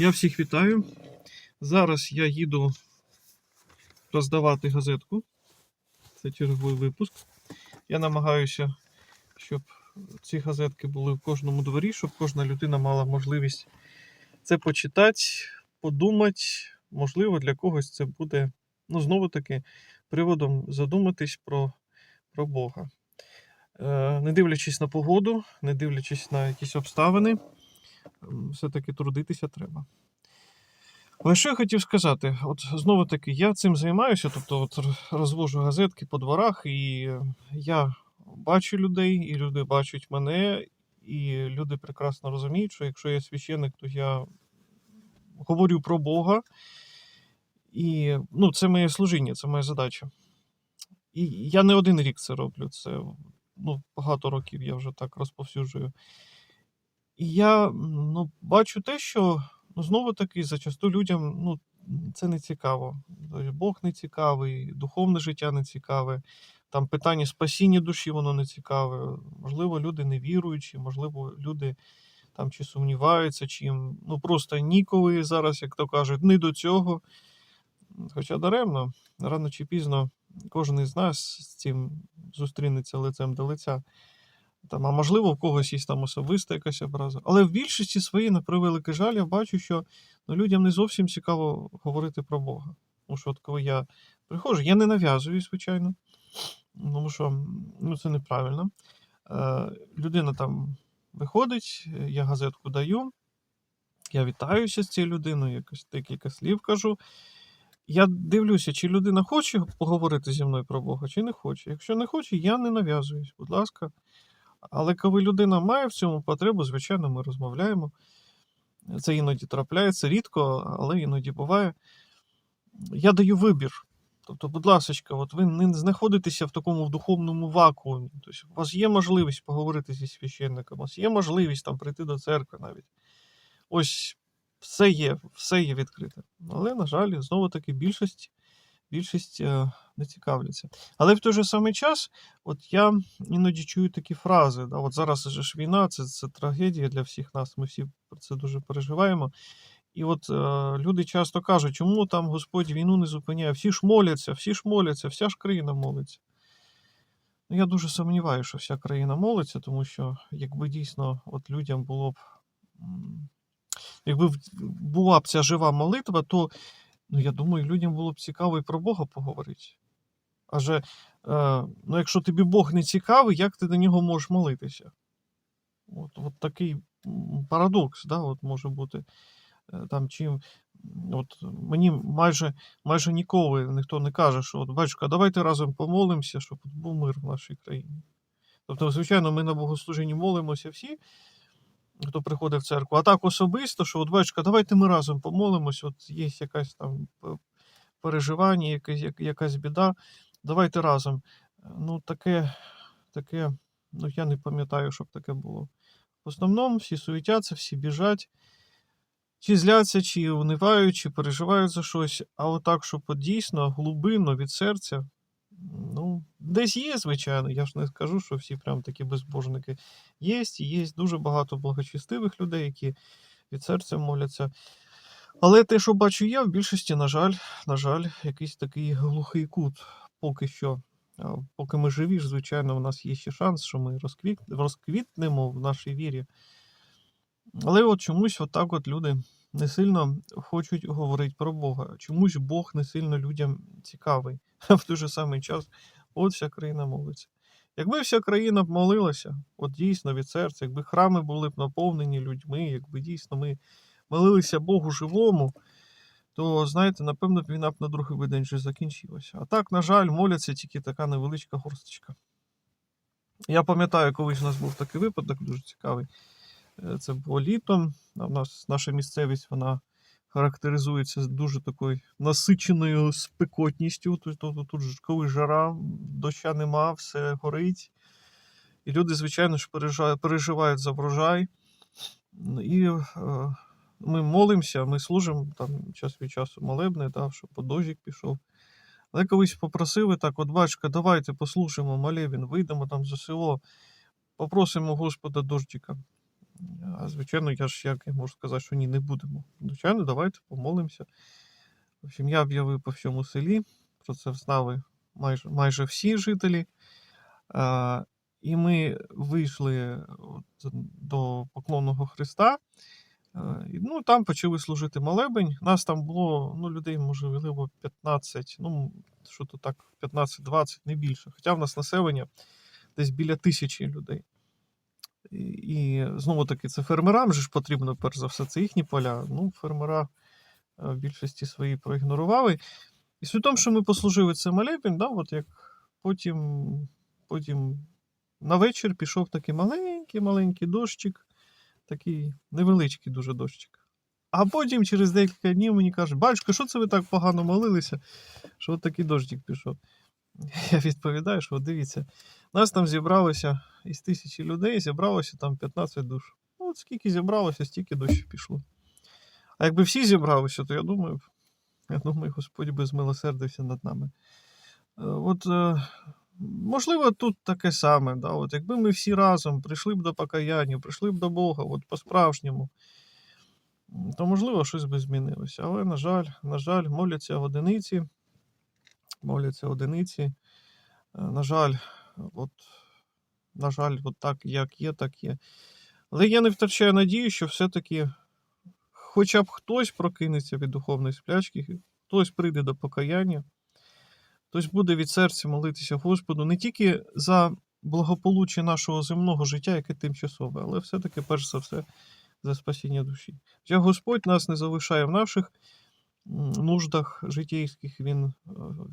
Я всіх вітаю. Зараз я їду роздавати газетку. Це черговий випуск. Я намагаюся, щоб ці газетки були в кожному дворі, щоб кожна людина мала можливість це почитати, подумати. Можливо, для когось це буде, ну, знову таки, приводом задуматись про, про Бога. Е, не дивлячись на погоду, не дивлячись на якісь обставини, все-таки трудитися треба. Але що я хотів сказати? От знову таки, я цим займаюся, тобто от розвожу газетки по дворах, і е, я бачу людей, і люди бачать мене, і люди прекрасно розуміють, що якщо я священник, то я говорю про Бога. І ну, це моє служіння, це моя задача. І я не один рік це роблю. Це ну, багато років я вже так розповсюджую. І я ну, бачу те, що ну, знову таки зачасту людям ну, це не цікаво. Бог не цікавий, духовне життя не цікаве, там питання спасіння душі, воно не цікаве. Можливо, люди не віруючі, можливо, люди там чи сумніваються, чи їм ну, просто ніколи зараз, як то кажуть, не до цього. Хоча даремно, рано чи пізно кожен із нас з цим зустрінеться лицем до лиця. Там, а можливо, в когось є там особиста якась образа. Але в більшості своїй, на превеликий жаль, я бачу, що ну, людям не зовсім цікаво говорити про Бога. Тому що от коли я приходжу, я не нав'язую, звичайно, тому що ну, це неправильно. Е, людина там виходить, я газетку даю, я вітаюся з цією людиною, якось декілька слів кажу. Я дивлюся, чи людина хоче поговорити зі мною про Бога, чи не хоче. Якщо не хоче, я не нав'язуюсь, будь ласка. Але коли людина має в цьому потребу, звичайно, ми розмовляємо. Це іноді трапляється рідко, але іноді буває. Я даю вибір. Тобто, будь ласка, от ви не знаходитеся в такому духовному вакуумі. Тобто, у вас є можливість поговорити зі священником, у вас є можливість там прийти до церкви навіть. Ось все є, все є відкрите. Але, на жаль, знову таки більшість, більшість е, не цікавляться. Але в той же самий час, от я іноді чую такі фрази. Да, от зараз ж війна, це, це трагедія для всіх нас. Ми всі про це дуже переживаємо. І от е, люди часто кажуть, чому там Господь війну не зупиняє? Всі ж моляться, всі ж моляться, вся ж країна молиться. Ну, я дуже сумніваюся, що вся країна молиться, тому що якби дійсно от людям було б. Якби була б ця жива молитва, то ну, я думаю, людям було б цікаво і про Бога поговорити. Адже е, ну, якщо тобі Бог не цікавий, як ти до нього можеш молитися? От, от такий парадокс, да, от може бути. Е, Там, чим, от, мені майже, майже ніколи ніхто не каже, що от, батюшка, давайте разом помолимося, щоб був мир в нашій країні. Тобто, звичайно, ми на богослужінні молимося всі, хто приходить в церкву. А так особисто, що от батюшка, давайте ми разом помолимось, от є якась там переживання, якась, якась біда, давайте разом. Ну, таке, таке, ну я не пам'ятаю, щоб таке було. В основному всі суетяться, всі біжать, чи зляться, чи унивають, чи переживають за щось. А отак, щоб дійсно глибинно від серця, ну, десь є, звичайно. Я ж не скажу, що всі прям такі безбожники. Є, є дуже багато благочестивих людей, які від серця моляться. Але те, що бачу я, в більшості, на жаль, на жаль, якийсь такий глухий кут поки що. Поки ми живі, звичайно, у нас є ще шанс, що ми розквіт... розквітнемо в нашій вірі. Але от чомусь отак от люди не сильно хочуть говорити про Бога. Чомусь Бог не сильно людям цікавий. А в той же самий час от вся країна молиться. Якби вся країна б молилася, от дійсно від серця, якби храми були б наповнені людьми, якби дійсно ми молилися Богу живому, то, знаєте, напевно, війна б на другий би день вже закінчилася. А так, на жаль, моляться тільки така невеличка горсточка. Я пам'ятаю, колись у нас був такий випадок дуже цікавий. Е, Це було літом. В нас наша місцевість вона характеризується дуже такою насиченою спекотністю. Тобто тут ж коли жара, доща нема, все горить. І люди, звичайно ж, переживають за врожай. І е, ми молимося, ми служимо там час від часу молебне, да, щоб дощик пішов. Але колись попросили так: от батька, давайте послухаємо молебен, вийдемо там за село, попросимо Господа дождика. А звичайно, я ж як я можу сказати, що ні, не будемо. Звичайно, давайте помолимося. В общем, я об'явив по всьому селі. Про це знали майже, майже всі жителі. А, і ми вийшли до поклонного Христа. Е, Ну, там почали служити молебень. Нас там було ну, людей, можливо, 15, ну, що то так, 15-20, не більше. Хоча в нас населення десь біля тисячі людей. І, і знову таки, це фермерам же ж потрібно, перш за все, це їхні поля. Ну, фермера е, в більшості свої проігнорували. І суть в тому, що ми послужили це молебень, да, от як потім, потім на вечір пішов такий маленький-маленький дощик, такий невеличкий дуже дощик. А потім через декілька днів мені кажуть, батюшко, що це ви так погано молилися, що от такий дощик пішов. Я відповідаю, що дивіться, нас там зібралося із тисячі людей, зібралося там 15 душ. Ну, от скільки зібралося, стільки дощів пішло. А якби всі зібралися, то я думаю, я думаю, Господь би змилосердився над нами. Е, От, е, можливо, тут таке саме. Да? От, якби ми всі разом прийшли б до покаяння, прийшли б до Бога, от по-справжньому, то можливо щось би змінилося. Але, на жаль, на жаль, моляться одиниці, моляться одиниці. Е, На жаль, от, на жаль, от так, як є, так є. Але я не втрачаю надію, що все-таки хоча б хтось прокинеться від духовної сплячки, хтось прийде до покаяння, хтось буде від серця молитися Господу не тільки за благополуччя нашого земного життя, яке тимчасове, але все-таки, перш за все, за спасіння душі. Хоча Господь нас не залишає в наших нуждах житейських, Він е,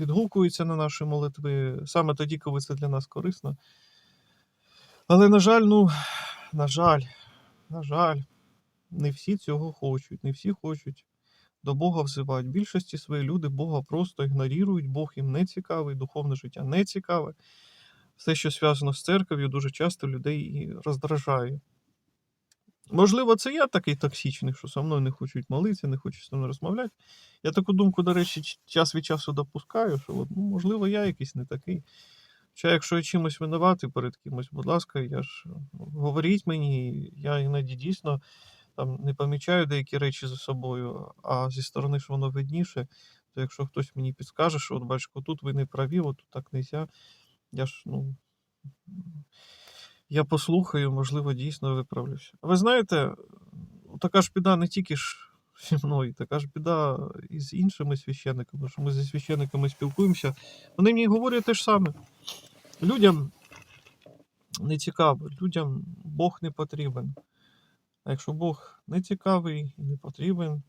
відгукується на наші молитви саме тоді, коли це для нас корисно. Але, на жаль, ну, на жаль, на жаль, не всі цього хочуть, не всі хочуть до Бога взивати. В більшості свої люди Бога просто ігнорують, Бог їм не цікавий, духовне життя не цікаве. Все, що зв'язано з церков'ю, дуже часто людей і роздражає. Можливо, це я такий токсичний, що со мною не хочуть молитися, не хочуть зі мною розмовляти. Я таку думку, до речі, час від часу допускаю, що от, ну, можливо, я якийсь не такий. Хоча, якщо я чимось винуватий перед кимось, будь ласка, я ж ну, говоріть мені, я іноді дійсно там не помічаю деякі речі за собою, а зі сторони ж воно видніше. То якщо хтось мені підскаже, що от бачиш, тут ви не праві, от тут так нельзя, я ж, ну. Я послухаю, можливо, дійсно виправлюся. Ви знаєте, така ж біда не тільки ж зі мною, така ж біда і з іншими священниками, що ми зі священниками спілкуємося. Вони мені говорять те ж саме. Людям не цікаво, людям Бог не потрібен. А якщо Бог не цікавий і не потрібен,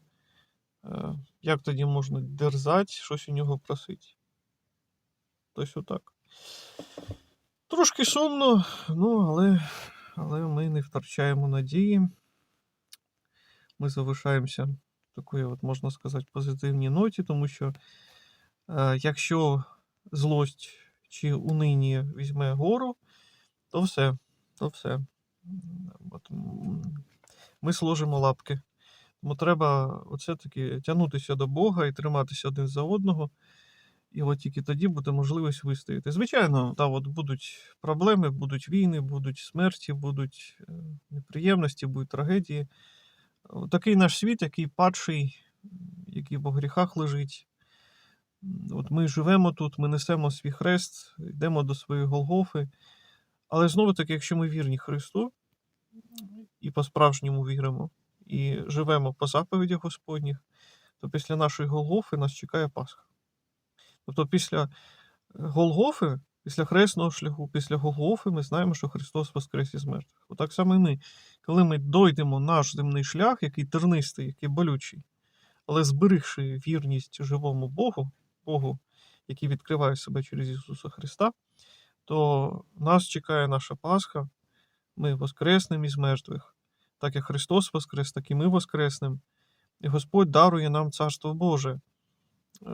е, як тоді можна дерзати, щось у нього просити? Тобто отак. Трошки сумно, ну, але, але ми не втрачаємо надії. Ми залишаємося такої, от, можна сказати, позитивній ноті, тому що е, якщо злость чи унині візьме гору, то все, то все. От, ми сложимо лапки. Тому треба оце таки тягнутися до Бога і триматися один за одного. І от тільки тоді буде можливість вистояти. Звичайно, та, от будуть проблеми, будуть війни, будуть смерті, будуть е, неприємності, будуть трагедії. Такий наш світ, який падший, який по гріхах лежить. От ми живемо тут, ми несемо свій хрест, йдемо до своєї Голгофи. Але знову таки, якщо ми вірні Христу і по-справжньому віримо, і живемо по заповідях Господніх, то після нашої Голгофи нас чекає Пасха. Тобто після Голгофи, після хресного шляху, після Голгофи ми знаємо, що Христос воскрес із мертвих. Отак само і ми. Коли ми дойдемо наш земний шлях, який тернистий, який болючий, але зберігши вірність живому Богу, Богу, який відкриває себе через Ісуса Христа, то нас чекає наша Пасха, ми воскреснемо із мертвих. Так як Христос воскрес, так і ми воскреснемо. І Господь дарує нам Царство Боже. Е,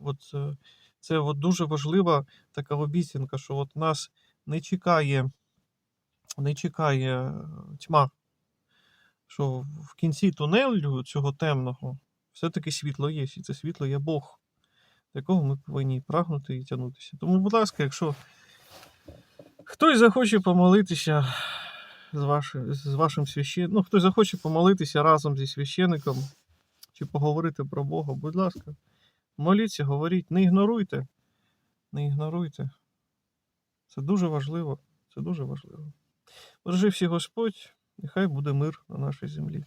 От е, це от дуже важлива така обіцянка, що от нас не чекає, не чекає е, тьма, що в кінці тунелю цього темного все-таки світло є, і це світло є Бог, до якого ми повинні прагнути і тягнутися. Тому, будь ласка, якщо хтось захоче помолитися, з, ваш, з вашим священником. Ну, хтось захоче помолитися разом зі священником чи поговорити про Бога, будь ласка, моліться, говоріть, не ігноруйте. Не ігноруйте. Це дуже важливо. Це дуже важливо. Бережи всі Господь, нехай буде мир на нашій землі.